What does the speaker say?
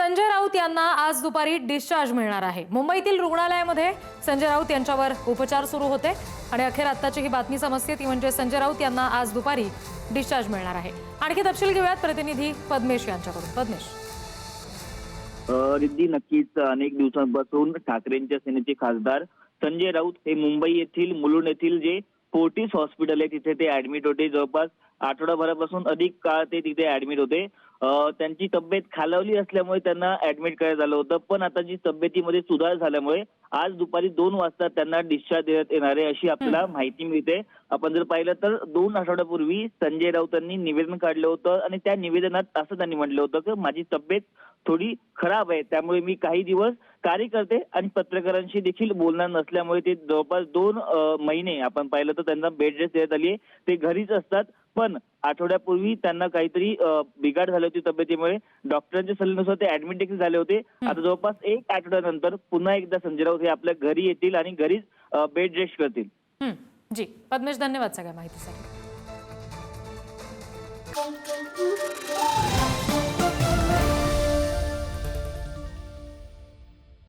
संजय राऊत यांना आज दुपारी डिस्चार्ज मिळणार आहे. मुंबईतील रुग्णालयामध्ये संजय राऊत यांच्यावर उपचार सुरू होते आणि अखेर आत्ताची ही बातमी समजते ती म्हणजे संजय राऊत यांना आज दुपारी डिस्चार्ज मिळणार आहे. आणखी तपशील घेऊयात प्रतिनिधी पद्मेश यांच्याकडून. पद्मेश. रिद्धी नक्कीच अनेक दिवसांपासून ठाकरेंच्या सेनेचे खासदार संजय राऊत हे मुंबई येथील मुलुंड येथील जे फोर्टिस हॉस्पिटल आहे तिथे ते ऍडमिट होते. जवळपास आठवडाभरापासून अधिक काळ ते तिथे ऍडमिट होते. त्यांची तब्येत खालावली असल्यामुळे त्यांना ऍडमिट करण्यात आलं होतं. पण आता जी तब्येतीमध्ये सुधार झाल्यामुळे आज दुपारी दोन वाजता त्यांना डिस्चार्ज देण्यात येणार आहे अशी आपल्याला माहिती मिळते. आपण जर पाहिलं तर दोन आठवड्यापूर्वी संजय राऊतांनी निवेदन काढलं होतं आणि त्या निवेदनात असं त्यांनी म्हटलं होतं की माझी तब्येत थोडी खराब आहे. त्यामुळे मी काही दिवस कार्यकर्ते आणि पत्रकारांशी देखील बोलणार नसल्यामुळे ते जवळपास दोन महिने आपण पाहिलं तर त्यांना बेड रेस्ट देण्यात आली ते घरीच असतात. पण आठवड्यापूर्वी त्यांना काहीतरी बिघाड झाली होती तब्येतीमुळे. डॉक्टरांच्या सल्ल्यानुसार ते ऍडमिट देखील झाले होते. आता जवळपास एक आठवड्यानंतर पुन्हा एकदा संजय राऊत हे आपल्या घरी येतील आणि घरीच बेड रेस्ट करतील. जी पद्मेश धन्यवाद सगळ्या माहितीसाठी.